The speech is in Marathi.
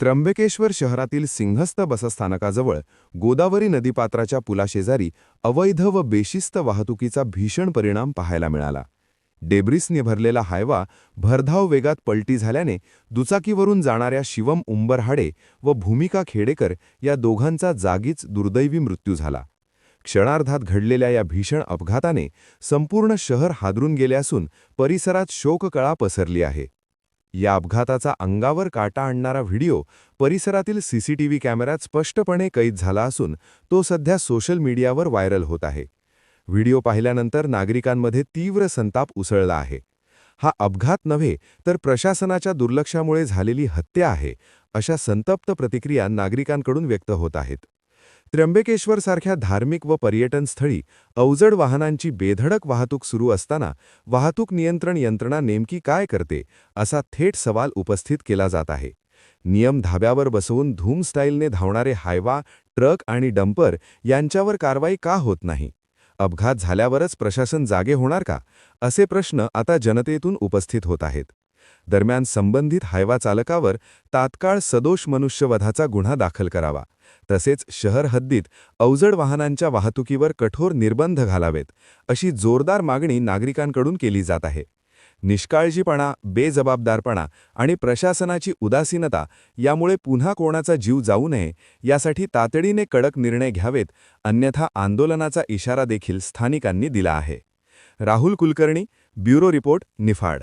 त्र्यंबकेश्वर शहरातील सिंहस्थ बसस्थानकाजवळ गोदावरी नदीपात्राच्या पुलाशेजारी अवैध व बेशिस्त वाहतुकीचा भीषण परिणाम पाहायला मिळाला. डेब्रिसने भरलेला हायवा भरधाव वेगात पलटी झाल्याने दुचाकीवरून जाणाऱ्या शिवम उंबरहाडे व भूमिका खेडेकर या दोघांचा जागीच दुर्दैवी मृत्यू झाला. क्षणार्धात घडलेल्या या भीषण अपघाताने संपूर्ण शहर हादरून गेले असून परिसरात शोककळा पसरली आहे. या अपघाताचा अंगावर काटा आणणारा व्हिडिओ परिसरातील सीसीटीव्ही कॅमेऱ्यात स्पष्टपणे कैद झाला असून तो सध्या सोशल मीडियावर व्हायरल होत आहे. व्हिडिओ पाहिल्यानंतर नागरिकांमध्ये तीव्र संताप उसळला आहे. हा अपघात नव्हे तर प्रशासनाच्या दुर्लक्षामुळे झालेली हत्या आहे अशा संतप्त प्रतिक्रिया नागरिकांकडून व्यक्त होत आहेत. त्र्यंबकेश्वरसारख्या धार्मिक व पर्यटन स्थळी अवजड वाहनांची बेधडक वाहतूक सुरू असताना वाहतूक नियंत्रण यंत्रणा नेमकी काय करते असा थेट सवाल उपस्थित केला जात आहे. नियम धाब्यावर बसवून धूम स्टाईलने धावणारे हायवा ट्रक आणि डंपर यांच्यावर कारवाई का होत नाही? अपघात झाल्यावरच प्रशासन जागे होणार का? असे प्रश्न आता जनतेतून उपस्थित होत आहेत. दरम्यान संबंधित हायवा चालकावर तात्काळ सदोष मनुष्यवधाचा गुन्हा दाखल करावा. तसेच शहर हद्दीत अवजड वाहनांच्या वाहतुकीवर कठोर निर्बंध घालावेत अशी जोरदार मागणी नागरिकांकडून केली जात आहे. निष्काळजीपणा बेजबाबदारपणा आणि प्रशासनाची उदासीनता यामुळे पुन्हा कोणाचा जीव जाऊ नये यासाठी तातडीने कडक निर्णय घ्यावेत अन्यथा आंदोलनाचा इशारा देखील स्थानिकांनी दिला आहे. Rahul Kulkarni bureau report Niphad.